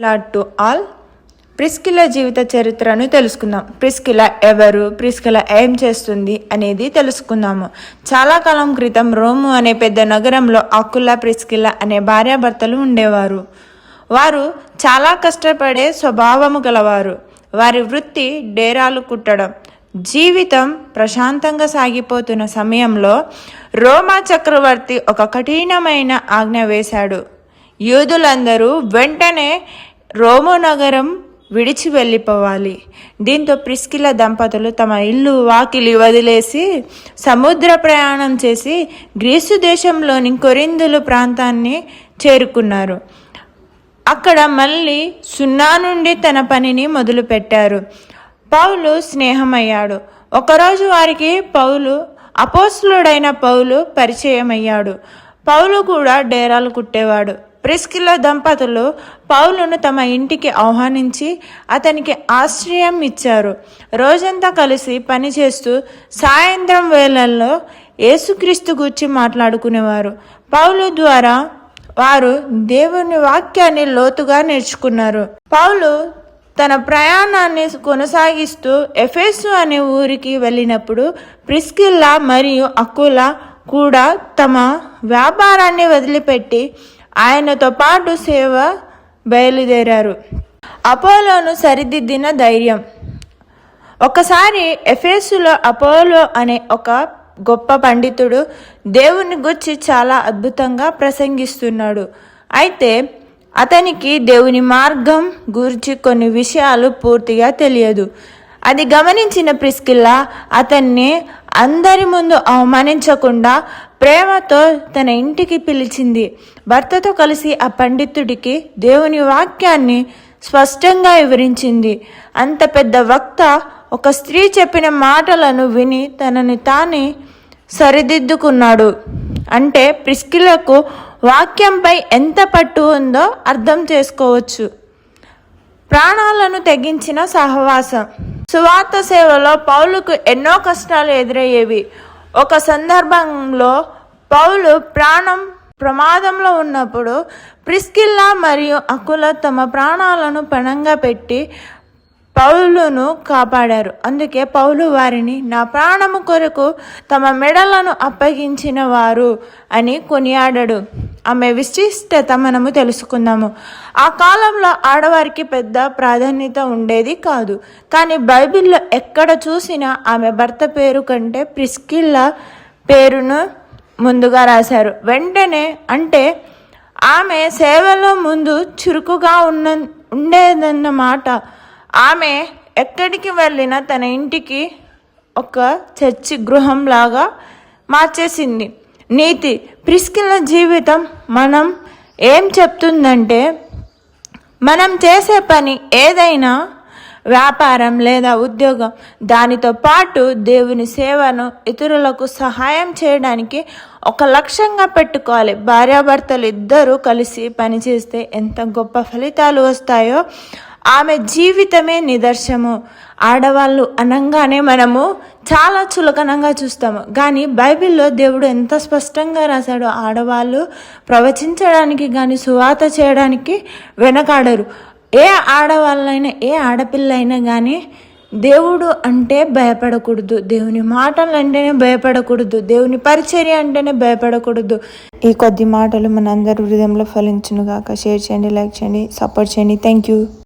Lord to all Priscilla జీవిత చరిత్రను తెలుసుకుందాం. ప్రిస్కిల ఎవరు? ప్రిస్కిల ఏం చేస్తుంది అనేది తెలుసుకుందాము. చాలా కాలం క్రితం రోము అనే పెద్ద నగరంలో అకుల ప్రిస్కిల అనే భార్యాభర్తలు ఉండేవారు. వారు చాలా కష్టపడే స్వభావము గలవారు. వారి వృత్తి డేరాలు కుట్టడం. జీవితం ప్రశాంతంగా సాగిపోతున్న సమయంలో రోమా చక్రవర్తి ఒక కఠినమైన ఆజ్ఞ వేశాడు. యూదులందరూ వెంటనే రోమో నగరం విడిచి వెళ్ళిపోవాలి. దీంతో ప్రిస్కిల దంపతులు తమ ఇల్లు వాకిలి వదిలేసి సముద్ర ప్రయాణం చేసి గ్రీసు దేశంలోని కొరిందులు ప్రాంతాన్ని చేరుకున్నారు. అక్కడ మళ్ళీ సున్నా నుండి తన పనిని మొదలుపెట్టారు. పౌలు స్నేహమయ్యాడు. ఒకరోజు వారికి పౌలు అపోస్లుడైన పౌలు పరిచయమయ్యాడు. పౌలు కూడా డేరాలు కుట్టేవాడు. ప్రిస్కిల దంపతులు పౌలును తమ ఇంటికి ఆహ్వానించి అతనికి ఆశ్రయం ఇచ్చారు. రోజంతా కలిసి పనిచేస్తూ సాయంత్రం వేళల్లో యేసుక్రీస్తు గురించి మాట్లాడుకునేవారు. పౌలు ద్వారా వారు దేవుని వాక్యాన్ని లోతుగా నేర్చుకున్నారు. పౌలు తన ప్రయాణాన్ని కొనసాగిస్తూ ఎఫెసు అనే ఊరికి వెళ్ళినప్పుడు ప్రిస్కిల్లా మరియు అకుల కూడా తమ వ్యాపారాన్ని వదిలిపెట్టి ఆయనతో పాటు సేవ బయలుదేరారు. అపోలోను సరిదిద్దిన ధైర్యం. ఒకసారి ఎఫేసులో అపోలో అనే ఒక గొప్ప పండితుడు దేవుని గురించి చాలా అద్భుతంగా ప్రసంగిస్తున్నాడు. అయితే అతనికి దేవుని మార్గం గురించి కొన్ని విషయాలు పూర్తిగా తెలియదు. అది గమనించిన ప్రిస్కిల్లా అతన్ని అందరి ముందు అవమానించకుండా ప్రేమతో తన ఇంటికి పిలిచింది. భర్తతో కలిసి ఆ పండితుడికి దేవుని వాక్యాన్ని స్పష్టంగా వివరించింది. అంత పెద్ద వక్త ఒక స్త్రీ చెప్పిన మాటలను విని తనని తానే సరిదిద్దుకున్నాడు. అంటే ప్రిస్కిలకు వాక్యంపై ఎంత పట్టు ఉందో అర్థం చేసుకోవచ్చు. ప్రాణాలను తెగించిన సహవాసం. సువార్త సేవలో పౌలుకు ఎన్నో కష్టాలు ఎదురయ్యేవి. ఒక సందర్భంలో పౌలు ప్రాణం ప్రమాదంలో ఉన్నప్పుడు ప్రిస్కిల్లా మరియు అకుల తమ ప్రాణాలను పణంగా పెట్టి పౌలును కాపాడారు. అందుకే పౌలు వారిని నా ప్రాణము కొరకు తమ మెడలను అప్పగించిన వారు అని కొనియాడడు. ఆమె విశిష్టత మనము తెలుసుకుందాము. ఆ కాలంలో ఆడవారికి పెద్ద ప్రాధాన్యత ఉండేది కాదు. కానీ బైబిల్లో ఎక్కడ చూసినా ఆమె భర్త పేరు కంటే ప్రిస్కిల్ల పేరును ముందుగా రాశారు. వెంటనే అంటే ఆమె సేవలో ముందు చురుకుగా ఉన్న ఉండేదన్నమాట ఆమె ఎక్కడికి వెళ్ళినా తన ఇంటికి ఒక చర్చి గృహంలాగా మార్చేసింది. నీతి ప్రిస్కిల జీవితం మనం ఏం చెప్తుందంటే మనం చేసే పని ఏదైనా వ్యాపారం లేదా ఉద్యోగం దానితో పాటు దేవుని సేవను ఇతరులకు సహాయం చేయడానికి ఒక లక్ష్యంగా పెట్టుకోవాలి. భార్యాభర్తలు ఇద్దరూ కలిసి పనిచేస్తే ఎంత గొప్ప ఫలితాలు వస్తాయో ఆమె జీవితమే నిదర్శము ఆడవాళ్ళు అనగానే మనము చాలా చులకనంగా చూస్తాము. కానీ బైబిల్లో దేవుడు ఎంత స్పష్టంగా రాశాడో ఆడవాళ్ళు ప్రవచించడానికి కానీ సువాత చేయడానికి వెనకాడరు. ఏ ఆడవాళ్ళైనా ఏ ఆడపిల్ల అయినా కానీ దేవుడు అంటే భయపడకూడదు. దేవుని మాటలు అంటేనే భయపడకూడదు. దేవుని పరిచర్య అంటేనే భయపడకూడదు. ఈ కొద్ది మాటలు మనందరి హృదయంలో ఫలించునుగాక. షేర్ చేయండి లైక్ చేయండి సపోర్ట్ చేయండి. Thank you.